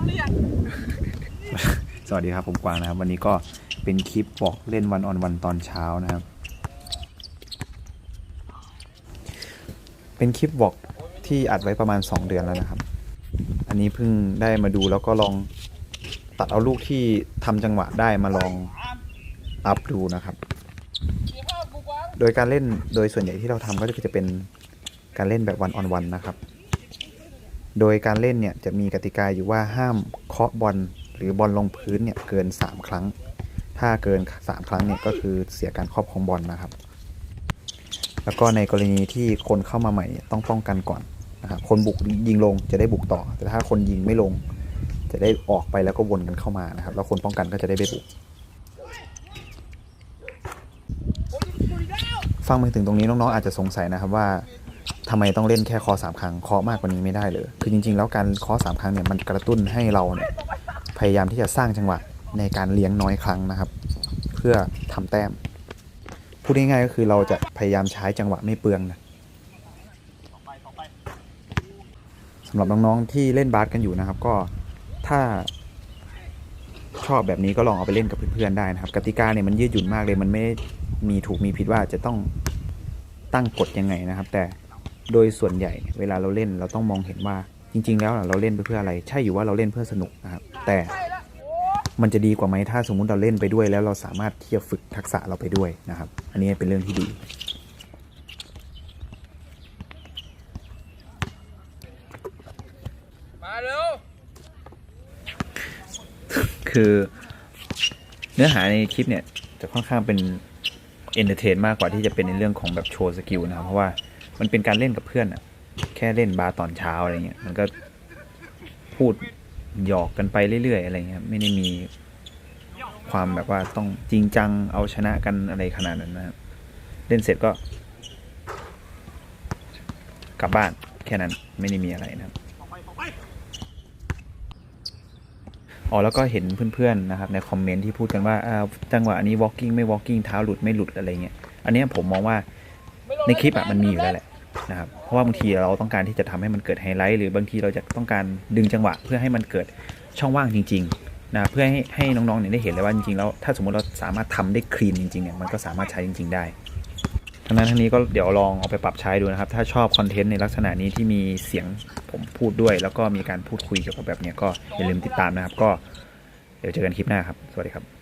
มหรือยังสวัสดีครับผมกวางนะครับ วันนี้ก็เป็นคลิปบอกเล่นวันออนวันตอนเช้านะครับ เป็นคลิปบอกที่อัดไว้ประมาณ 2 เดือนแล้วนะครับ อันนี้เพิ่งได้มาดูแล้วก็ลองตัดเอาลูกที่ทำจังหวะได้มาลองอัพดูนะครับ โดยการเล่นโดยส่วนใหญ่ที่เราทำก็จะเป็นการเล่นแบบวันออนวันนะครับ โดยการเล่นเนี่ยจะมีกติกาอยู่ว่าห้ามเคาะบอลหรือบอลลงพื้นเนี่ยเกิน 3 ครั้ง ถ้าเกิน 3 ครั้งเนี่ยก็คือเสียการครอบครองบอลนะครับ แล้วก็ในกรณีที่คนเข้ามาใหม่ต้องป้องกันก่อนนะครับคนบุกยิงลงจะได้บุกต่อ แต่ถ้าคนยิงไม่ลง จะได้ออกไปแล้วก็วนกันเข้ามานะครับ แล้วคนป้องกันก็จะได้ไม่บุก ฟังมาถึงตรงนี้น้องๆอาจจะสงสัยนะครับว่า ทำไมต้องเล่นแค่คอสามครั้งเคาะมากกว่านี้ไม่ได้เลยคือจริง ๆ แล้วการเคาะสามครั้งเนี่ยมันกระตุ้นให้เราเนี่ยพยายามที่จะสร้างจังหวะในการเลี้ยงน้อยครั้งนะครับ เพื่อทำแต้มพูดง่ายๆก็คือเราจะพยายามใช้จังหวะไม่เปลืองนะสำหรับน้องๆที่เล่นบาสกันอยู่นะครับ ก็ถ้าชอบแบบนี้ก็ลองเอาไปเล่นกับเพื่อนๆได้นะครับ กติกาเนี่ยมันยืดหยุ่นมากเลย มันไม่ได้มีถูกมีผิดว่าจะต้องตั้งกฎยังไงนะครับ แต่ โดยส่วนใหญ่เวลาเราเล่นเราต้องมองเห็นว่าจริง ๆ แล้วเราเล่นไปเพื่ออะไร ใช่อยู่ว่าเราเล่นเพื่อสนุกนะครับ แต่มันจะดีกว่าไหมถ้าสมมุติเราเล่นไปด้วย แล้วเราสามารถที่จะฝึกทักษะเราไปด้วยนะครับ อันนี้เป็นเรื่องที่ดี มาเร็ว คือเนื้อหาในคลิปเนี่ย จะค่อนข้างเป็นเอนเตอร์เทนมากกว่าที่จะเป็นในเรื่องของแบบโชว์สกิลนะครับ เพราะว่า มันเป็นการเล่นกับเพื่อนอะแค่เล่นบาตอนเช้าอะไรเงี้ยมันก็พูดหยอกกันไปเรื่อยๆอะไรเงี้ยไม่ได้มีความแบบว่าต้องจริงจังเอาชนะกันอะไรขนาดนั้นนะครับเล่นเสร็จก็ กลับบ้านแค่นั้นไม่ได้มีอะไรนะครับอ๋อแล้วก็เห็นเพื่อนๆนะครับในคอมเมนต์ที่พูดกันว่าจังหวะอันนี้ walking ไม่ walking เท้าหลุดไม่หลุดอะไรเงี้ยอันเนี้ยผมมองว่าในคลิปอะมันมีอยู่แล้วแหละ นะครับเพราะว่าบางทีเราต้องการที่จะทำให้มันเกิดไฮไลท์หรือบางทีเราจะต้องการดึงจังหวะ เพื่อให้มันเกิดช่องว่างจริงๆนะเพื่อให้ให้น้องๆเนี่ยได้เห็นเลยว่าจริงๆแล้วถ้าสมมติเราสามารถทำได้คลีนจริงๆเนี่ยมันก็สามารถใช้จริง ๆ ได้ทั้งนั้นทั้งนี้ก็เดี๋ยวลองเอาไปปรับใช้ดูนะครับ ถ้าชอบคอนเทนต์ในลักษณะนี้ที่มีเสียงผมพูดด้วย แล้วก็มีการพูดคุยเกี่ยวกับแบบเนี้ยก็อย่าลืมติดตามนะครับ ก็เดี๋ยวเจอกันคลิปหน้าครับ สวัสดีครับ